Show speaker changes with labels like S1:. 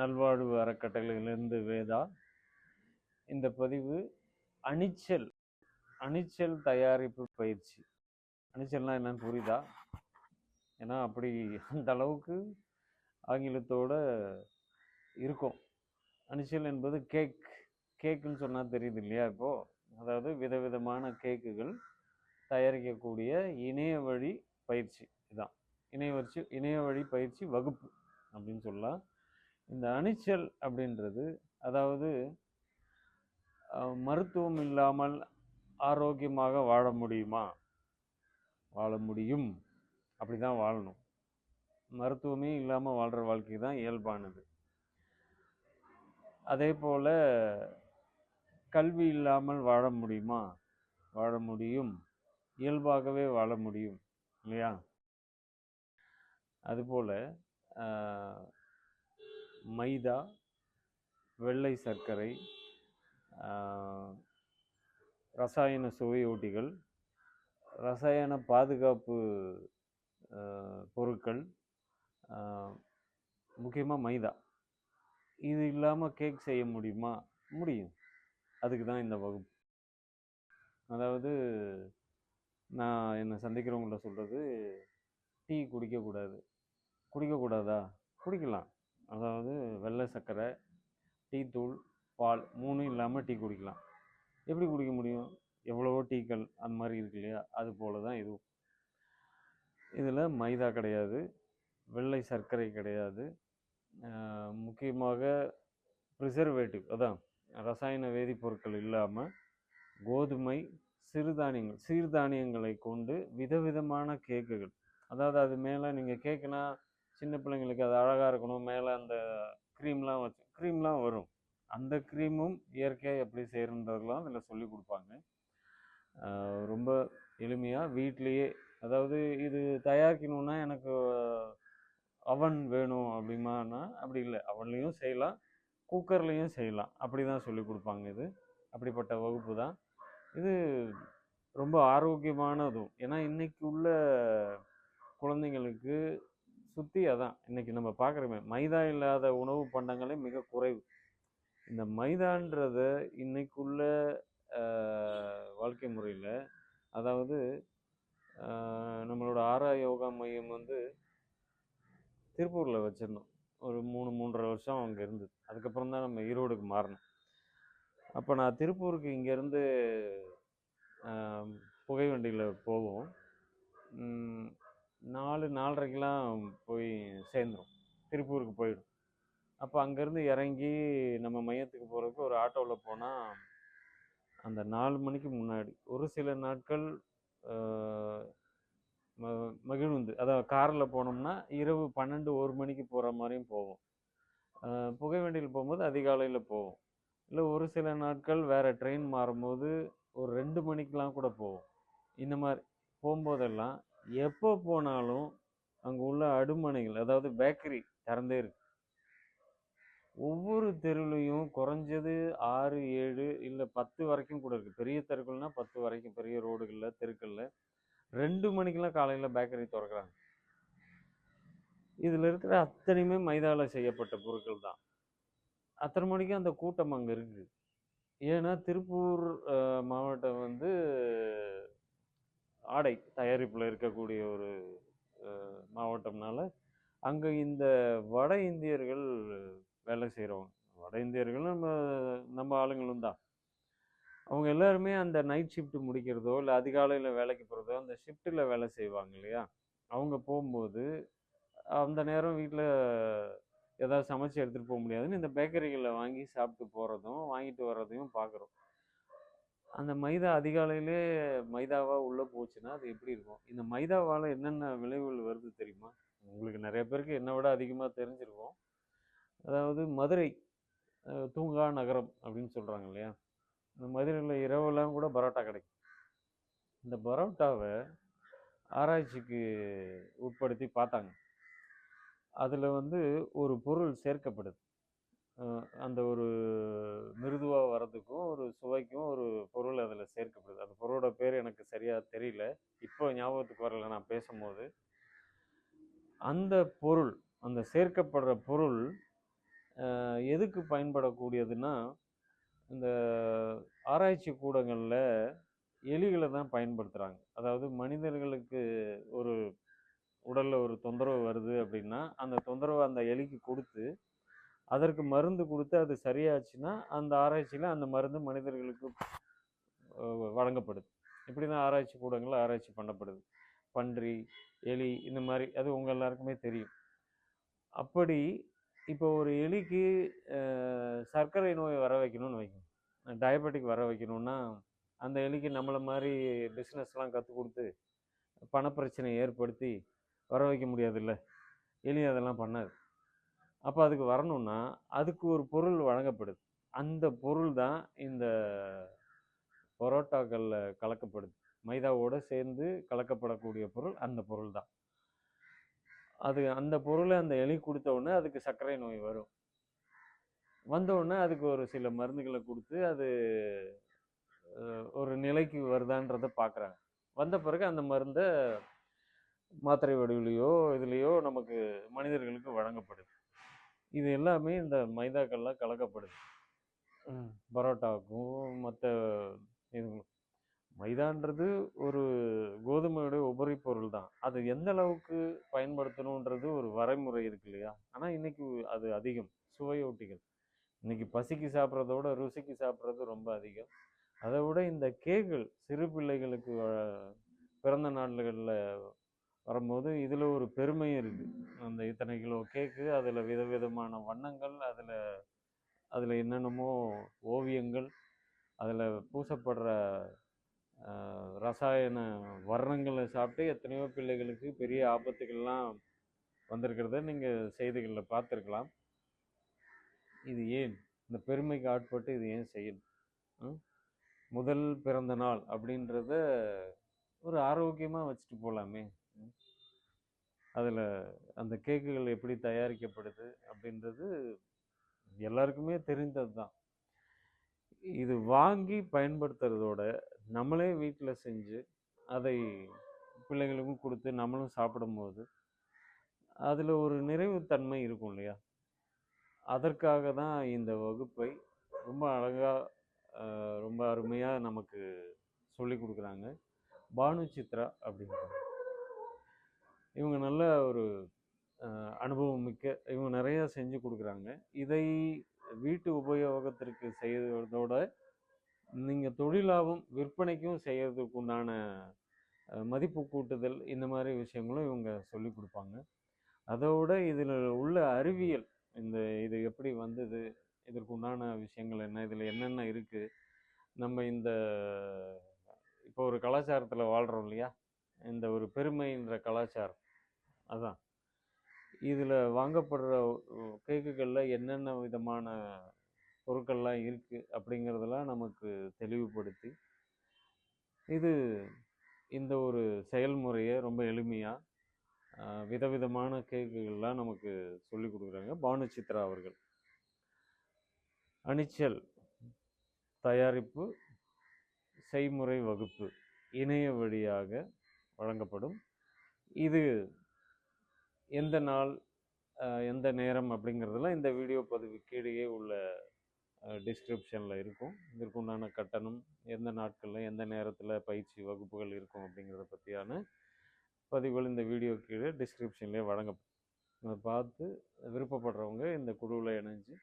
S1: நல்வாழ்வு அறக்கட்டளையிலிருந்து வேதா. இந்த பதிவு அணிச்சல் அணிச்சல் தயாரிப்பு பயிற்சி. அணிச்சல்னா என்னன்னு புரியுதா? ஏன்னா அப்படி அந்த அளவுக்கு ஆங்கிலத்தோட இருக்கும். அணிச்சல் என்பது கேக் கேக்குன்னு சொன்னால் தெரியுது இல்லையா இப்போது அதாவது விதவிதமான கேக்குகள் தயாரிக்கக்கூடிய இணைய வழி பயிற்சி. இதான். இணைய வச்சு இணைய வழி பயிற்சி வகுப்பு அப்படின்னு சொல்லலாம். இந்த அணிச்சல் அப்படின்றது அதாவது மருத்துவம் இல்லாமல் ஆரோக்கியமாக வாழ முடியுமா? வாழ முடியும். அப்படி தான் வாழணும். மருத்துவமே இல்லாமல் வாழ்கிற வாழ்க்கை தான் இயல்பானது. அதே போல் கல்வி இல்லாமல் வாழ முடியுமா? வாழ முடியும். இயல்பாகவே வாழ முடியும். இல்லையா? அதுபோல் மைதா வெள்ளை சர்க்கரை ரசாயன சுவையூட்டிகள் ரசாயன பாதுகாப்பு பொருட்கள் முக்கியமாக மைதா. இது இல்லாமல் கேக் செய்ய முடியுமா? முடியும். அதுக்கு தான் இந்த வகுப்பு. அதாவது நான் என்னை சந்திக்கிறவங்கள சொல்கிறது டீ குடிக்கக்கூடாது. குடிக்கக்கூடாதா? குடிக்கலாம். அதாவது வெள்ளை சர்க்கரை டீ தூள் பால் மூணும் இல்லாமல் டீ குடிக்கலாம். எப்படி குடிக்க முடியும்? எவ்வளவோ டீக்கள் அந்த மாதிரி இருக்கு இல்லையா? அது போல தான் இதுவும். இதில் மைதா கிடையாது வெள்ளை சர்க்கரை கிடையாது. முக்கியமாக ப்ரிசர்வேட்டிவ் அதான் ரசாயன வேதிப்பொருட்கள் இல்லாமல் கோதுமை சிறுதானியங்கள் சீர்தானியங்களை கொண்டு விதவிதமான கேக்குகள் அதாவது அது மேலே நீங்கள் கேக்குனா சின்ன பிள்ளைங்களுக்கு அது அழகாக இருக்கணும். மேலே அந்த க்ரீம்லாம் வச்சு க்ரீம்லாம் வரும். அந்த க்ரீமும் இயற்கையாக எப்படி செய்யறதுலாம் அதில் சொல்லி கொடுப்பாங்க. ரொம்ப எளிமையாக வீட்லேயே அதாவது இது தயாரிக்கணுன்னா எனக்கு அவன் வேணும் அப்படிமானா அப்படி இல்லை. அவன்லேயும் செய்யலாம் குக்கர்லேயும் செய்யலாம். அப்படி தான் சொல்லி கொடுப்பாங்க இது. அப்படிப்பட்ட வகுப்பு தான். இது ரொம்ப ஆரோக்கியமானதும். ஏன்னா இன்னைக்கு உள்ள குழந்தைங்களுக்கு சுற்றி அதான். இன்னைக்கு நம்ம பார்க்குறோமே மைதா இல்லாத உணவு பண்டங்களே மிக குறைவு. இந்த மைதான்றத இன்னைக்குள்ள வாழ்க்கை முறையில் அதாவது நம்மளோட ஆரா யோகா மையம் வந்து திருப்பூரில் வச்சிருந்தோம். ஒரு மூணு மூன்றரை வருஷம் அங்கே இருந்தது. அதுக்கப்புறம் தான் நம்ம ஈரோடுக்கு மாறினோம் அப்போ நான் திருப்பூருக்கு இங்கேருந்து புகை வண்டியில் போவோம். நாலு நாலரைக்கெலாம் போய் சேர்ந்துடும் திருப்பூருக்கு போயிடும். அப்போ அங்கேருந்து இறங்கி நம்ம மையத்துக்கு போகிறதுக்கு ஒரு ஆட்டோவில் போனால் அந்த நாலு மணிக்கு முன்னாடி ஒரு சில நாட்கள் ஆஹ், ம- மகிழுந்து. அதாவது காரில் போனோம்னா இரவு பன்னெண்டு ஒரு மணிக்கு போகிற மாதிரியும் போவோம். புகை வண்டியில் போகும்போது அதிகாலையில் போவோம். இல்லை ஒரு சில நாட்கள் வேறு ட்ரெயின் மாறும்போது ஒரு ரெண்டு மணிக்கெலாம் கூட போவோம். இந்த மாதிரி போகும்போதெல்லாம் எப்போ போனாலும் அங்கே உள்ள அடுமனைகள் அதாவது பேக்கரி திறந்தே இருக்கு. ஒவ்வொரு தெருவிலையும் குறைஞ்சது ஆறு ஏழு இல்லை பத்து வரைக்கும் கூட இருக்குது பெரிய தெருக்கள்னா பத்து வரைக்கும் பெரிய ரோடுகளில் தெருக்களில். ரெண்டு மணிக்கெலாம் காலையில் பேக்கரி திறக்கிறாங்க. இதில் இருக்கிற அத்தனையுமே மைதாவில் செய்யப்பட்ட பொருட்கள் தான். அத்தனை மணிக்கு அந்த கூட்டம் அங்கே இருக்குது ஏன்னா திருப்பூர் மாவட்டம் வந்து ஆடை தயாரிப்பில் இருக்கக்கூடிய ஒரு மாவட்டம்னால அங்கே இந்த வட இந்தியர்கள் வேலை செய்கிறவங்க வட இந்தியர்கள் நம்ம நம்ம ஆளுங்களும் தான். அவங்க எல்லாருமே அந்த நைட் ஷிஃப்ட் முடிக்கிறதோ இல்லை அதிகாலையில் வேலைக்கு போகிறதோ அந்த ஷிஃப்ட்டில் வேலை செய்வாங்க இல்லையா? அவங்க போகும்போது அந்த நேரம் வீட்டில் ஏதாவது சமைச்சு எடுத்துகிட்டு போக முடியாதுன்னு இந்த பேக்கரிகளில் வாங்கி சாப்பிட்டு போகிறதும் வாங்கிட்டு வர்றதையும் பார்க்குறோம் அந்த மைதா அதிகாலையிலே மைதாவாக உள்ளே போச்சுன்னா அது எப்படி இருக்கும்? இந்த மைதாவால் என்னென்ன விளைவுகள் வருது தெரியுமா? உங்களுக்கு நிறைய பேருக்கு என்னை விட அதிகமாக தெரிஞ்சிருக்கும். அதாவது மதுரை தூங்கா நகரம் அப்படின்னு சொல்கிறாங்க இல்லையா? இந்த மதுரையில் இரவெல்லாம் கூட பரோட்டா கிடைக்கும். இந்த பரோட்டாவை ஆராய்ச்சிக்கு உட்படுத்தி பார்த்தாங்க. அதில் வந்து ஒரு பொருள் சேர்க்கப்படுது. அந்த ஒரு மிருதுவாக வரதுக்கும் ஒரு சுவைக்கும் ஒரு பொருள் அதில் சேர்க்கப்படுது. அந்த பொருளோட பேர் எனக்கு சரியாக தெரியல. இப்போ ஞாபகத்துக்கு வரல நான் பேசும்போது. அந்த பொருள் அந்த சேர்க்கப்படுற பொருள் எதுக்கு பயன்படக்கூடியதுன்னா இந்த ஆராய்ச்சி கூடங்களில் எலிகளை தான் பயன்படுத்துகிறாங்க அதாவது மனிதர்களுக்கு ஒரு உடலில் ஒரு தொந்தரவு வருது அப்படின்னா அந்த தொந்தரவை அந்த எலிக்கு கொடுத்து அதற்கு மருந்து கொடுத்து அது சரியாச்சுன்னா அந்த ஆராய்ச்சியில் அந்த மருந்து மனிதர்களுக்கு வழங்கப்படுது. இப்படி தான் ஆராய்ச்சி கூடங்களில் ஆராய்ச்சி பண்ணப்படுது. பன்றி எலி இந்த மாதிரி அது உங்கள் எல்லாருக்குமே தெரியும். அப்படி இப்போ ஒரு எலிக்கு சர்க்கரை நோய் வர வைக்கணும்னு வைக்கணும் டயபெட்டிக் வர வைக்கணும்னா அந்த எலிக்கு நம்மளை மாதிரி பிஸ்னஸ்லாம் கற்றுக் கொடுத்து பணப்பிரச்சனை ஏற்படுத்தி வர வைக்க முடியாதுல்ல? எலி அதெல்லாம் பண்ணாது. அப்போ அதுக்கு வரணும்னா அதுக்கு ஒரு பொருள் வழங்கப்படுது. அந்த பொருள் தான் இந்த பரோட்டாக்களில் கலக்கப்படுது. மைதாவோடு சேர்ந்து கலக்கப்படக்கூடிய பொருள் அந்த பொருள் தான். அது அந்த பொருளை அந்த எலி கொடுத்த உடனே அதுக்கு சர்க்கரை நோய் வரும். வந்த உடனே அதுக்கு ஒரு சில மருந்துகளை கொடுத்து அது ஒரு நிலைக்கு வருதான்றதை பார்க்குறாங்க வந்த பிறகு அந்த மருந்தை மாத்திரை வடிவிலையோ இதுலேயோ நமக்கு மனிதர்களுக்கு வழங்கப்படுது. இது எல்லாமே இந்த மைதாக்கள்ல கலக்கப்படுது. பரோட்டாவுக்கும் மற்ற இது மைதான்றது ஒரு கோதுமையுடைய உபரி பொருள் தான் அது எந்த அளவுக்கு பயன்படுத்தணுன்றது ஒரு வரைமுறை இருக்கு இல்லையா? ஆனால் இன்னைக்கு அது அதிகம். சுவையொட்டிகள் இன்னைக்கு பசிக்கு சாப்பிட்றதோட ருசிக்கு சாப்பிட்றது ரொம்ப அதிகம். அதை விட இந்த கேக்குகள் சிறு பிள்ளைகளுக்கு பிறந்த நாள்களில் வரும்போது இதில் ஒரு பெருமையும் இருக்குது அந்த இத்தனை கிலோ கேக்கு அதில் விதவிதமான வண்ணங்கள் அதில் அதில் என்னென்னமோ ஓவியங்கள் அதில் பூசப்படுற ரசாயன வர்ணங்களை சாப்பிட்டு எத்தனையோ பிள்ளைகளுக்கு பெரிய ஆபத்துகள்லாம் வந்திருக்கிறத நீங்கள் செய்திகளில் பார்த்துருக்கலாம். இது ஏன்? இந்த பெருமைக்கு ஆட்பட்டு இது ஏன் செய்யணும்? முதல் பிறந்த நாள் அப்படின்றத ஒரு ஆரோக்கியமாக வச்சுட்டு போகலாமே அதில் அந்த கேக்குகள் எப்படி தயாரிக்கப்படுது அப்படின்றது எல்லாருக்குமே தெரிந்தது தான். இது வாங்கி பயன்படுத்துறதோட நம்மளே வீட்டில் செஞ்சு அதை பிள்ளைங்களுக்கும் கொடுத்து நம்மளும் சாப்பிடும்போது அதில் ஒரு நிறைவுத்தன்மை இருக்கும் இல்லையா? அதற்காக தான் இந்த வகுப்பை ரொம்ப அழகாக ரொம்ப அருமையாக நமக்கு சொல்லி கொடுக்குறாங்க. பானு சித்ரா அப்படின்றாங்க. இவங்க நல்ல ஒரு அனுபவம் மிக்க இவங்க நிறையா செஞ்சு கொடுக்குறாங்க. இதை வீட்டு உபயோகத்திற்கு செய்வதோட நீங்கள் தொழிலாகவும் விற்பனைக்கும் செய்கிறதுக்கு உண்டான மதிப்பு கூட்டுதல் இந்த மாதிரி விஷயங்களும் இவங்க சொல்லி கொடுப்பாங்க. அதோட இதில் உள்ள அறிவியல் இந்த இது எப்படி வந்தது இதற்கு உண்டான விஷயங்கள் என்ன இதில் என்னென்ன இருக்குது நம்ம இந்த இப்போ ஒரு கலாச்சாரத்தில் வாழ்கிறோம் இல்லையா? இந்த ஒரு பெருமைன்ற கலாச்சாரம். அதான். இதில் வாங்கப்படுற கேக்குகளில் என்னென்ன விதமான பொருட்கள்லாம் இருக்குது அப்படிங்கிறதெல்லாம் நமக்கு தெளிவுபடுத்தி இது இந்த ஒரு செயல்முறையை ரொம்ப எளிமையாக விதவிதமான கேக்குகள்லாம் நமக்கு சொல்லி கொடுக்குறாங்க. பானு சித்ரா அவர்கள். அணிச்சல் தயாரிப்பு செய்முறை வகுப்பு இணைய வழியாக வழங்கப்படும். இது எந்த நாள் எந்த நேரம் அப்படிங்கிறதெல்லாம் இந்த வீடியோ பதிவுக்கு இடையே உள்ள டிஸ்கிரிப்ஷனில் இருக்கும். இதற்குண்டான கட்டணம் எந்த நாட்களில் எந்த நேரத்தில் பயிற்சி வகுப்புகள் இருக்கும் அப்படிங்கிறத பற்றியான பதிவுகள் இந்த வீடியோ கீழே டிஸ்கிரிப்ஷன்லேயே வழங்கப்படும். அதை பார்த்து விருப்பப்படுறவங்க இந்த குழுவில் இணைஞ்சு